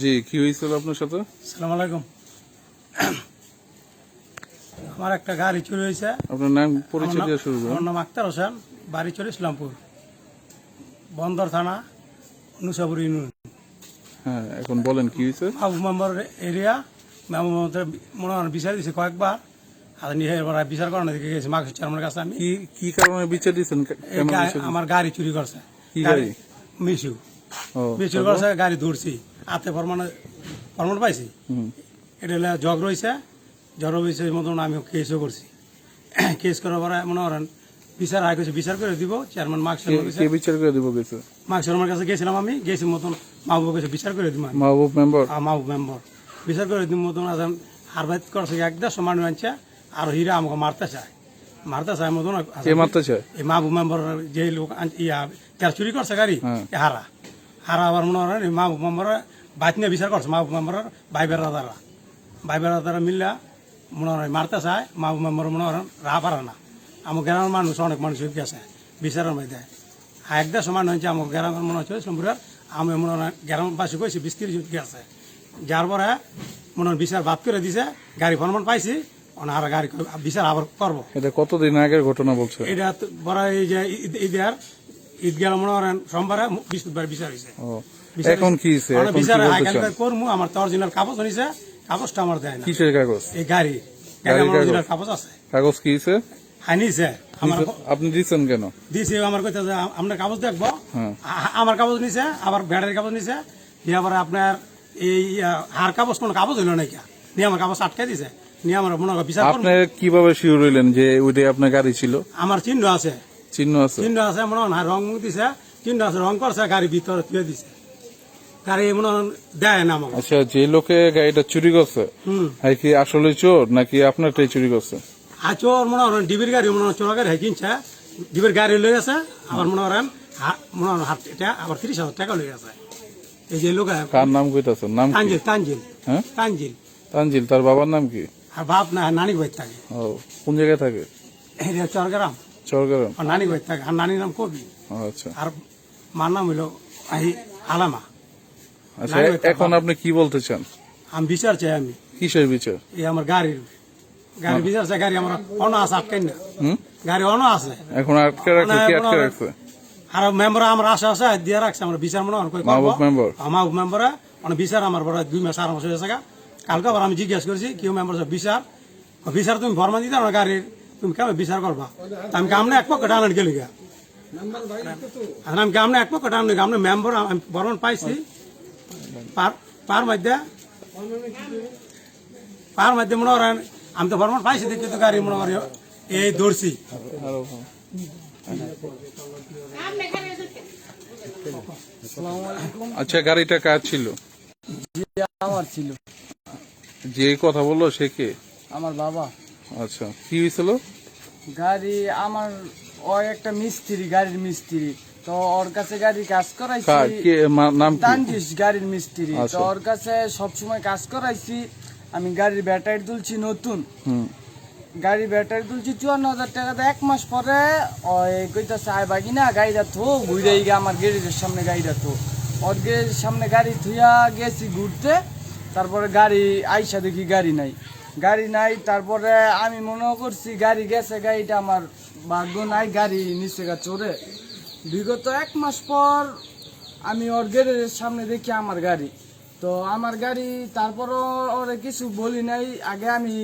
জি কি হয়েছিল আপনার সাথে? সালাম আলাইকুম। আমার একটা গাড়ি চুরি হয়েছে। আপনার নাম পরিচয় দিয়ে শুরু আমার করুন নাম আক্তার হোসেন বাড়ি চলে ইসলামপুর বন্দর থানা নুসাপুর ইউনিয়ন। হ্যাঁ এখন বলেন কি হয়েছে? মাহবুব মেম্বার এরিয়া মেম্বার মনে হয় বিচার দিয়েছে কয়েকবার আর নিয়ে বিচার করানো দিকে গেছে। মাঘ চেয়ারম্যানের কাছে আমি কি কি কারণে বিচার দিচ্ছেন? আমার গাড়ি চুরি করছে। কি গাড়ি? মিশু। ও, মিশু করছে গাড়ি ধরছি। হাতে ফরমানে ফরমান পাইছি? এটা হলে জগ রয়েছে। জ্বর রয়েছে মতন আমি কেসও করছি। কেস করার পরে মনে করেন বিচার আয় করছে বিচার করে দিব। চেয়ারম্যান মার্ক কে- বিচার করে দিব গেছে মার্ক শর্মার কাছে গেছিলাম আমি গেছি মতন মাহবুব কাছে বিচার করে দিব মাহবুব মেম্বার আর মাহবুব মেম্বার বিচার করে দিব মতন আজ হারবাইত করছে এক দেড়শো মানুষ আনছে আর হিরা আমাকে মারতে চায়। মারতে চায় মতন মারতে চায়? এই মাহবুব মেম্বার যে লোক ইয়া চুরি করছে গাড়ি হ্যাঁ। হারা। হারা আবার মনে এই মাহবুব মেম্বার বাইক নিয়ে বিচার করছে মাহবুব মেম্বার ভাই বেড়াদারা ভাই বেড়াদারা মিললা মনে হয় মারতে চায় মাহবুব মেম্বার মনে করেন রাহা পারে না। আমার গ্রামের মানুষ অনেক মানুষ গেছে বিচারের মধ্যে। আর এক মানুষ হচ্ছে আমার গ্রামের মনে হচ্ছে ইসলামপুরের আমি মনে হয় গ্রামবাসী কইছি বিশ তিরিশ গেছে। যার পরে মনে হয় বিচার বাদ করে দিছে গাড়ি ফরমান পাইছি আর গাড়ি বিচার আবার করব। এটা কতদিন আগের ঘটনা বলছে? এটা বড় এই যে ঈদ- ঈদের ঈদ মনে করেন সোমবারে বৃহস্পতিবার বিচার হয়েছে এখন কি হয়েছে বিচার আমার তো অরিজিনাল কাগজ নিছে কাগজটা আমার দেয় না। কিসের কাগজ? এই গাড়ি? অরিজিনাল কাগজ। আছে। কাগজ কি হয়েছে হাই নিছে। আমার আপনি দিচ্ছেন কেন? দিছে আমার কইতে আপনার কাগজ দেখব। হ্যাঁ। আমার কাগজ নিছে আবার ব্যাটারি কাগজ নিছে। দিয়ে আবার আপনার এই হার কাগজ কোন কাগজ হইল নাকি? নিয়ে আমার কাগজ আটকে দিছে। নিয়ে আমার মনে হয় বিচার করব আপনি কীভাবে শিওর হইলেন যে ওইটাই আপনার গাড়ি ছিল? আমার চিহ্ন আছে। চিহ্ন আছে? চিহ্ন আছে মনে হয় রং দিছে। চিহ্ন আছে রং করছে গাড়ি ভিতরে থুয়ে দিছে। গাড়ি মনে দেয় না আমাকে। আচ্ছা যে লোকে গাড়িটা চুরি করছে হ্যাঁ কি আসলে চোর নাকি আপনারটাই চুরি করছে? আর চোর মনে হয় ডিবির গাড়ি মনে হয় চোরা গাড়ি হয় কিনছে। ডিবির গাড়ি লই আছে আবার মনে করেন মনে হয় হাত এটা আবার তিরিশ হাজার টাকা লই আছে এই যে লোক কার নাম কইতাছেন? নাম তানজিল তানজিল। হ্যাঁ? তানজিল। তানজিল তার বাবার নাম কি? আর বাপ না নানি ভাই থাকে। ও কোন জায়গায় থাকে? চরগ্রাম। চরগ্রাম আর নানি ভাই থাকে? আর নানির নাম কবি। আচ্ছা। আর মার নাম হইল আলামা। আচ্ছা এখন আপনি কি বলতে চান? আমি বিচার চাই আমি। কিসের বিচার? এই আমার গাড়ির। গাড়ি বিচার চাই গাড়ি আমার অন আছে আটকেন না। গাড়ি অন আছে। এখন আটকে রাখছে কি আটকে আর- রাখছে? আর মেম্বার আমার আশা আছে দিয়ে রাখছে আমার বিচার মনে হয়। মাহবুব মেম্বার? আমার মেম্বারে মানে বিচার আমার বড় দুই মাস আড়াই মাস হয়ে গেছে কালকে আবার আমি জিজ্ঞাসা করছি কেউ মেম্বার বিচার? বিচার তুমি ফরমান দিতে আমার গাড়ির তুমি কেমন বিচার করবা? তা আমি কামনে এক পক্ষ টানান গেলি গা। আর আমি কামনে এক পক্ষ টানান আমি মেম্বার আমি বর্মন পাইছি। পার পার মধ্যে পার মধ্যে মনে করেন আমি তো বর্মন পাইছি দেখি তো গাড়ি মনে করি এই দৌড়ছি। আচ্ছা গাড়িটা কার ছিল? আমার ছিল। যে কথা বলল সে কে? আমার বাবা। আচ্ছা কি হয়েছিল? গাড়ি আমার ও একটা মিস্ত্রি গাড়ির মিস্ত্রি। তো ওর কাছে গাড়ি কাজ করাইছি। তানজিস গাড়ির মিস্ত্রি। আচ্ছা। তো ওর কাছে সবসময় কাজ করাইছি। আমি গাড়ির ব্যাটারি তুলছি নতুন। হুম। গাড়ি ব্যাটারি তুলছি চুয়ান্ন হাজার টাকাতে এক মাস পরে ওই কইতাছে আয় বাকি না গাড়িটা থো ঘুরে গিয়ে আমার গেরেজের সামনে গাড়িটা থো। ওর সামনে গাড়ি থুইয়া গেছি ঘুরতে। তারপরে গাড়ি আইসা দেখি গাড়ি নাই। গাড়ি নাই, তারপরে আমি মনে করছি গাড়ি গেছে গাড়িটা আমার ভাগ্য নাই, গাড়ি নিচে গা চড়ে। বিগত এক মাস পর আমি ওর গ্যারেজের সামনে দেখি আমার গাড়ি। তো আমার গাড়ি, তারপরও ওরে কিছু বলি নাই, আগে আমি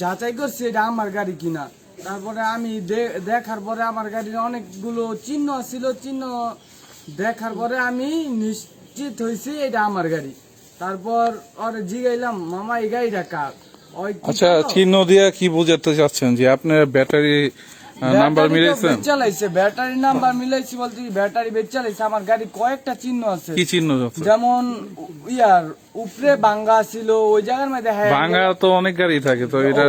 যাচাই করছি এটা আমার গাড়ি কিনা। তারপরে আমি দেখার পরে আমার গাড়ির অনেকগুলো চিহ্ন ছিল, চিহ্ন দেখার পরে আমি নিশ্চিত হয়েছি এটা আমার গাড়ি। তারপর ওরে জিগাইলাম, মামা, এই গাড়িটা কার? ওই কি আচ্ছা? চিহ্ন দিয়া কি বোঝাতে চাচ্ছেন যে আপনার ব্যাটারি নাম্বার মিলাইছেন চালাইছে ব্যাটারি নাম্বার মিলাইছি বলতে ব্যাটারি বেচ চালাইছে আমার গাড়ি কয়েকটা চিহ্ন আছে। কি চিহ্ন যেমন ইয়ার উপরে বাঙ্গা ছিল ওই জায়গার মধ্যে হ্যাঁ ভাঙা তো অনেক গাড়ি থাকে তো এটা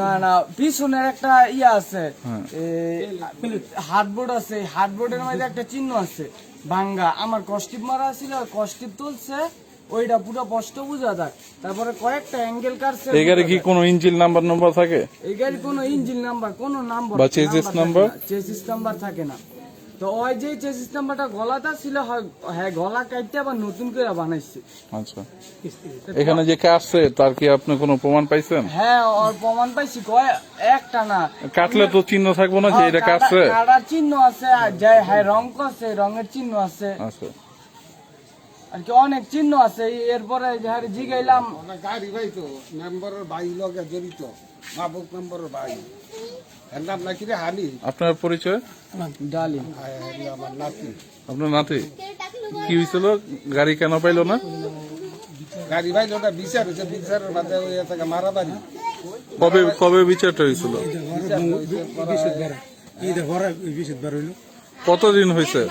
না না পিছনের একটা ইয়া আছে হ্যাঁ। হার্ডবোর্ড আছে হার্ডবোর্ডের মধ্যে একটা চিহ্ন আছে বাঙ্গা। আমার কষ্টিপ মারা ছিল কষ্টিপ তুলছে ওইটা পুরো স্পষ্ট বুঝা যাক। তারপরে কয়েকটা অ্যাঙ্গেল কাটছে এই গাড়ি কি কোনো ইঞ্জিন নাম্বার নম্বর থাকে? এই গাড়ি কোনো ইঞ্জিন নাম্বার কোনো নাম্বার বা chassis number? চেসিস নাম্বার থাকে না। তো ওই যে চেসিস নাম্বারটা গলাটা ছিল হ্যাঁ গলা কাটতে আবার নতুন করে বানাইছে। আচ্ছা। এখানে যে কাটছে তার কি আপনি কোনো প্রমাণ পাইছেন? হ্যাঁ ওর প্রমাণ পাইছি কয় একটা না। কাটলে তো চিহ্ন থাকব না যে এটা হ্যাঁ, কাটছে কাটার চিহ্ন আছে আর যে হ্যাঁ রং করছে রঙের চিহ্ন আছে। আচ্ছা। আর কি অনেক চিহ্ন আছে এরপরে যাহারে জিগাইলাম। গাড়ি ভাই তো মেম্বারের ভাই লগে জড়িত মাহবুব মেম্বারের ভাই। নাম নাকি রে হানি? আপনার পরিচয়? ডালি আমার নাতি। আপনার নাতি? কি হয়েছিল গাড়ি কেন পাইলো না? গাড়ি ভাই ওটা বিচার হয়েছে বিচারের মাঝে ওই থেকে মারামারি। কবে কবে বিচারটা হয়েছিল কতদিন হয়েছে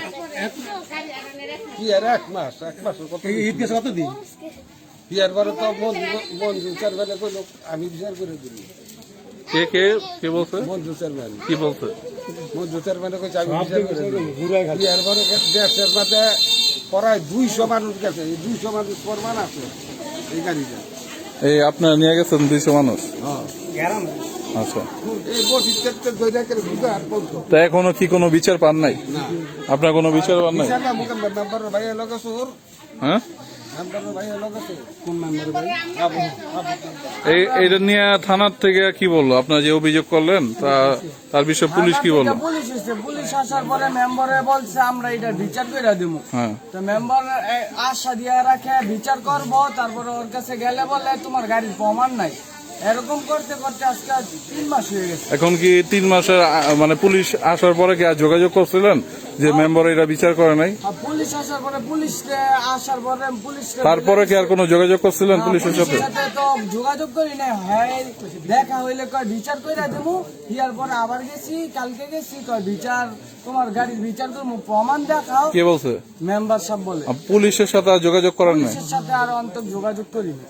কি আর এক মাস? এক মাস কত এই ঈদ গেছে কতদিন? বিয়ার পরে তো মঞ্জু মঞ্জু চেয়ারম্যানে কইল আমি বিচার করে দিলি কে কে কে বলছে? মঞ্জু চেয়ারম্যান। কি বলছে? মঞ্জু চেয়ারম্যানে কইছে আমি বিচার করে দিলি বিয়ার পরে দেশের মাঝে প্রায় দুইশো মানুষ গেছে। এই দুইশো মানুষ প্রমাণ আছে এই গাড়িটা এই আপনার নিয়ে গেছেন দুইশো মানুষ? হ্যাঁ। আচ্ছা। তা এখনও কি কোনো বিচার পান নাই? আপনার কোনো বিচার পান নাই? হ্যাঁ? এটা নিয়ে থানার থেকে কি বলল? আপনার যে অভিযোগ করলেন তা তার বিষয়ে পুলিশ কি বলল? পুলিশ পুলিশ আসার পরে মেম্বারে বলছে আমরা এটা বিচার করে দেবো হ্যাঁ। তো মেম্বার আশা দিয়ে রাখে বিচার করব। তারপরে ওর কাছে গেলে বলে তোমার গাড়ির প্রমাণ নাই। এরকম করতে করতে আজকে তিন মাস হয়ে গেছে। এখন কি তিন মাসের মানে পুলিশ আসার পরে কি আর যোগাযোগ করছিলেন? যে মেম্বার এটা বিচার করে নাই? পুলিশ আসার পরে পুলিশ আসার পরে পুলিশ তারপরে কি আর কোনো যোগাযোগ করছিলেন পুলিশের সাথে? তো যোগাযোগ করি না হ্যাঁ দেখা হইলে কয় বিচার কইরা দেবো। ইয়ার পরে আবার গেছি কালকে গেছি কয় বিচার তোমার গাড়ির বিচার করব প্রমাণ দেখাও। কে বলছে? মেম্বার সব বলে। পুলিশের সাথে আর যোগাযোগ করেন নাই? পুলিশের সাথে আর অন্তর যোগাযোগ করি না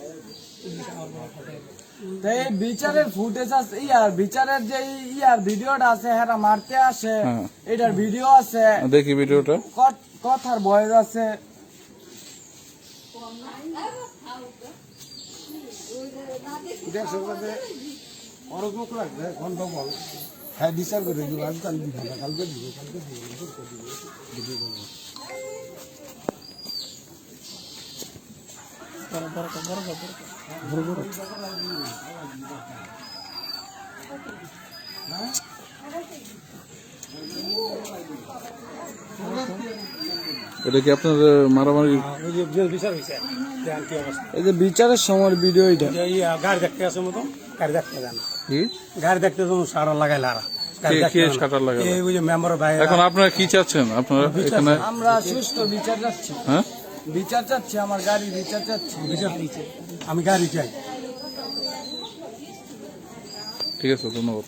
এই বিচারের ফুটেজ আছে ইয়ার বিচারের যে ইয়ার ভিডিওটা আছে হ্যাঁ মারতে আসে হ্যাঁ। এটার ভিডিও আছে। দেখি ভিডিওটা। কথার বয়স আছে। হ্যাঁ বিচার করে দিব আজ কাল দিব কালকে দিব কালকে দিব কালকে দিব দিব দিব এটা কি আপনার মারামারি? বিচার হয়েছে এই যে বিচারের সময় ভিডিও এটা গাড়ি দেখতে আসে মতো গাড়ি দেখতে জানা। কি? গাড়ি দেখতে যখন সারা মেম্বার ভাই এখন আপনারা কি চাচ্ছেন? আপনারা এখানে আমরা সুস্থ বিচার চাচ্ছি। হ্যাঁ? বিচার চাচ্ছি আমার গাড়ি বিচার চাচ্ছি বিচার আমি গাড়ি চাই। ঠিক আছে ধন্যবাদ।